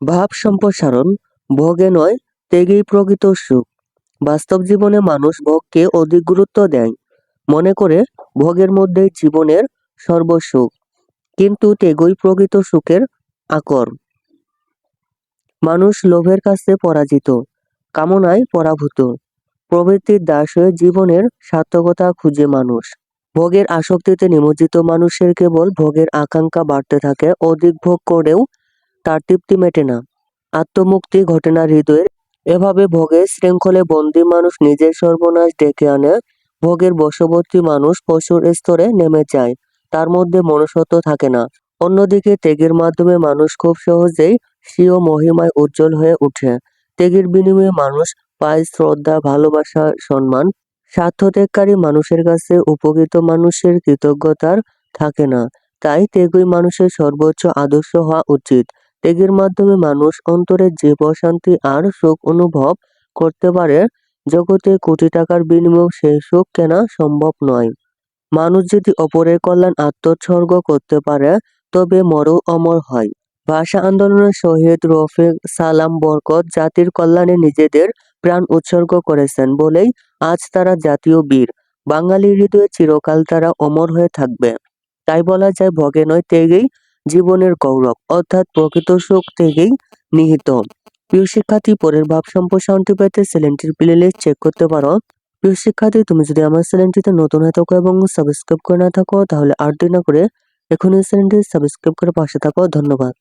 ভাব সম্প্রসারণ ভোগে নয়, ত্যাগেই প্রকৃত সুখ। বাস্তব জীবনে মানুষ ভোগকে অধিক গুরুত্ব দেয়। মনে করে ভোগের মধ্যেই জীবনের সর্বসুখ, কিন্তু ত্যাগই প্রকৃত সুখের আকর। মানুষ লোভের কাছে পরাজিত, কামনায় পরাভূত। প্রবৃত্তির দাস হয়ে জীবনের সার্থকতা খুঁজে মানুষ। ভোগের আসক্তিতে নিমজ্জিত মানুষের কেবল ভোগের আকাঙ্ক্ষা বাড়তে থাকে, অধিক ভোগ করেও তার তৃপ্তি মেটে না। আত্মমুক্তি ঘটে না হৃদয়ের এভাবে ভোগের শৃঙ্খলে বন্দী মানুষ নিজের সর্বনাশ ডেকে আনে, ভোগের বশবর্তী মানুষ পশুর স্তরে নেমে যায়, তার মধ্যে মনুষ্যত্ব থাকে না। অন্যদিকে ত্যাগের মাধ্যমে মানুষ খুব সহজেই স্বীয় মহিমায় উজ্জ্বল হয়ে ওঠে। ত্যাগের বিনিময়ে মানুষ পায় শ্রদ্ধা, ভালোবাসা, সম্মান। স্বার্থত্যাগকারী মানুষের কাছে উপকৃত মানুষের কৃতজ্ঞতার থাকে না। তাই ত্যাগই মানুষের সর্বোচ্চ আদর্শ হওয়া উচিত। ত্যাগের মাধ্যমে মানুষ অন্তরের যে প্রশান্তি আর সুখ অনুভব করতে পারে। জগতে কোটি টাকার বিনিময়ে সেই সুখ কেনা সম্ভব নয়। মানুষ যদি অপরের কল্যাণ আত্মোৎসর্গ করতে পারে, তবে মরও অমর হয়। ভাষা আন্দোলনের শহীদ রফিক সালাম বরকত জাতির কল্যাণে নিজেদের প্রাণ উৎসর্গ করেছেন বলেই আজ তারা জাতীয় বীর। বাঙালির হৃদয়ে চিরকাল তারা অমর হয়ে থাকবে। তাই বলা যায়, ভগে নয়, ত্যাগেই জীবনের গৌরব, অর্থাৎ প্রকৃত সুখ থেকেই নিহিত। প্রিয় শিক্ষার্থী, পরের ভাব সম্প্রসারণটি পেতে চ্যানেলটির প্লেলিস্ট চেক করতে পারো। প্রিয় শিক্ষার্থী, তুমি যদি আমার চ্যানেলটিতে নতুন হয়ে থাকো এবং সাবস্ক্রাইব করে না থাকো, তাহলে আর দিন না করে এখনই চ্যানেলটি সাবস্ক্রাইব করে পাশে থাকো। ধন্যবাদ।